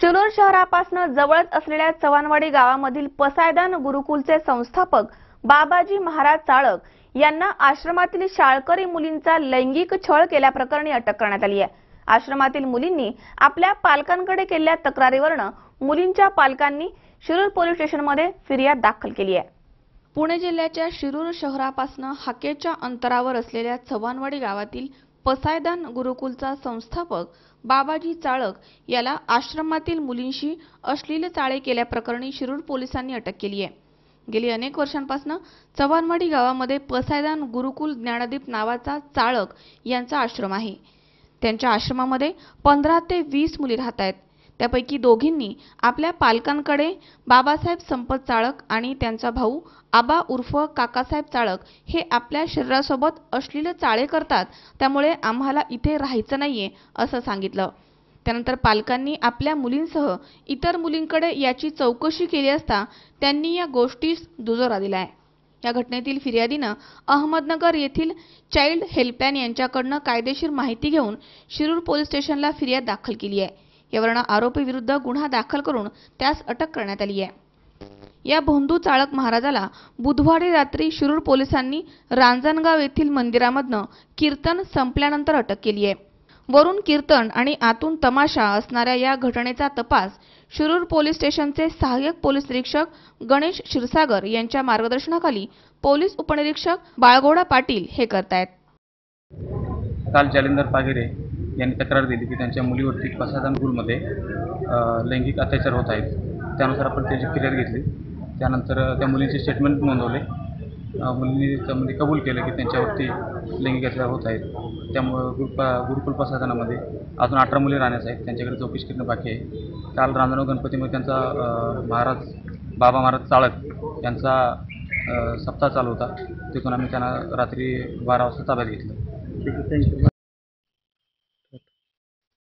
शिरूर शहरापासून जवळच असलेल्या चव्हाणवाडी गावामधील पसायदान गुरुकुलचे संस्थापक बाबाजी महाराज चाळक यांना आश्रमातील शाळकरी मुलींचा लैंगिक छळ केल्याप्रकरणी अटक करण्यात आली आहे. आश्रमातील मुलींनी आपल्या पालकांकडे केलेल्या तक्रारीवरनं मुलींच्या पालकांनी शिरूर पोलीस स्टेशनमध्ये फिर्याद दाखल केली आहे. पुणे जिल्ह्याच्या शिरूर शहरापासून हाकेच्या अंतरावर असलेल्या चव्हाणवाडी गावातील पसायदान गुरुकुलचा संस्थापक बाबाजी चाळक याला आश्रमातील मुलींशी अश्लील चाळे केल्याप्रकरणी शिरूर पोलिसांनी अटक केली आहे. गेली अनेक वर्षांपासून चव्हाणवाडी गावामध्ये पसायदान गुरुकुल ज्ञानदीप नावाचा चाळक यांचा आश्रम आहे. त्यांच्या आश्रमामध्ये पंधरा ते वीस मुली राहत आहेत. त्यापैकी दोघींनी आपल्या पालकांकडे बाबासाहेब संपत चाळक आणि त्यांचा भाऊ आबा उर्फ काकासाहेब चाळक हे आपल्या शरीरासोबत अश्लील चाळे करतात. त्यामुळे आम्हाला इथे राहायचं नाहीये असं सांगितलं. त्यानंतर पालकांनी आपल्या मुलींसह इतर मुलींकडे याची चौकशी केली असता त्यांनी या गोष्टीस दुजोरा दिलाय. या घटनेतील फिर्यादीनं अहमदनगर येथील चाइल्ड हेल्पलाईन यांच्याकडनं कायदेशीर माहिती घेऊन शिरूर पोलीस स्टेशनला फिर्याद दाखल केली आहे यावरून आरोपीविरुद्ध गुन्हा दाखल करून त्यास अटक करण्यात आली आहे. या भोंदू चाळक महाराजाला बुधवारी रात्री शिरूर पोलिसांनी रांजणगाव येथील मंदिरामधनं कीर्तन संपल्यानंतर अटक केली आहे. वरून कीर्तन आणि आतून तमाशा असणाऱ्या या घटनेचा तपास शिरूर पोलीस स्टेशनचे सहाय्यक पोलीस निरीक्षक गणेश क्षीरसागर यांच्या मार्गदर्शनाखाली पोलीस उपनिरीक्षक बाळगोडा पाटील हे करतायत. काल जालिंदर पागिरे यांनी तक्रार दिली की त्यांच्या मुलीवरती प्रसाधन लैंगिक अत्याचार होत आहेत. त्यानुसार आपण त्याची फिर्याद घेतली. त्यानंतर त्या मुलींचे स्टेटमेंट नोंदवले. मुलींनी त्यामध्ये कबूल केलं की त्यांच्यावरती लैंगिक अत्याचार होत आहेत. त्यामुळं गुरुपा गुरुकुल प्रसाधनामध्ये अजून अठरा मुली राहण्यास आहेत. त्यांच्याकडे चौकशी करणं बाकी आहे. काल रांजणगाव गणपतीमध्ये त्यांचा महाराज बाबा महाराज चाळक यांचा सप्ताह चालू होता. तिथून आम्ही त्यांना रात्री बारा वाजता ताब्यात घेतलं.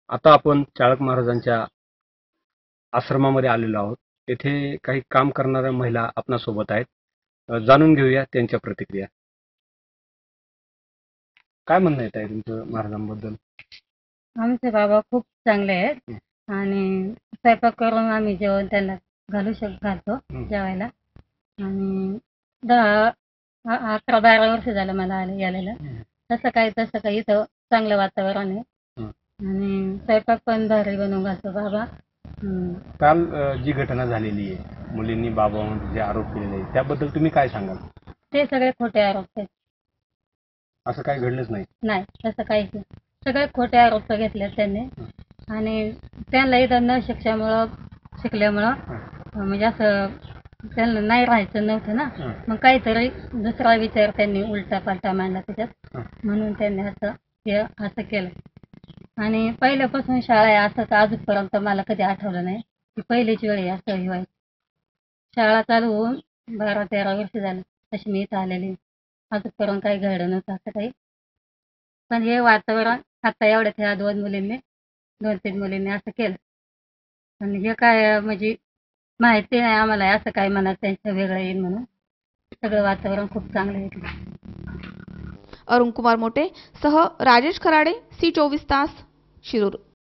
आता आपण चाळक महाराजांच्या आश्रमामध्ये आलेलो आहोत. येथे काही काम करणाऱ्या महिला आपणासोबत आहेत. जाणून घेऊया त्यांच्या प्रतिक्रिया. काय म्हणणं येत आहे तुमचं महाराजांबद्दल? आमचे बाबा खूप चांगले आहेत आणि स्वयंपाक करून आम्ही जेवण त्यांना घालू शक घालतो. जेवायला. आणि दहा अकरा बारा वर्ष झालं मला आले यायला. हं. तसं काही तसं काही इथं चांगलं वातावरण आहे. आणि स्वयंपाक पण भारी बनवून घालतो बाबा. काल अ, जी घटना झालेली आहे मुलींनी बाबावर जे आरोप केलेले आहेत त्याबद्दल तुम्ही काय सांगाल? ते सगळे खोटे आरोप आहेत. असं काही घडलंच नाही? नाही तसं काहीच नाही. सगळे खोटे आरोप घेतले त्यांनी. आणि त्यांना इथं न शिक्षामुळं शिकल्यामुळं म्हणजे असं त्यांना नाही राहायचं नव्हतं ना. हं. मग काहीतरी दुसरा विचार त्यांनी उलटा पालटा मांडला त्याच्यात. हं. म्हणून त्यांनी असं हे असं केलं. आणि पहिल्यापासून शाळा आहे असं तर अजूनपर्यंत मला कधी आठवलं नाही. की पहिलीच वेळ आहे असं हे व्हायचं शाळा चालू होऊन बारा तेरा वर्ष झालं तशी मी इथं आलेली अजूनपर्यंत काही घडलं नव्हतं असं काही. पण हे वातावरण आता एवढ्यात ह्या दोन मुलींनी दोन तीन मुलींनी असं केलं. आणि हे काय म्हणजे माहिती नाही आम्हाला असं काय म्हणा त्यांचं वेगळं येईल म्हणून. सगळं वातावरण खूप चांगलं आहे अरुण कुमार मोटे सह राजेश खराडे सी चोवीस तास. शिरूर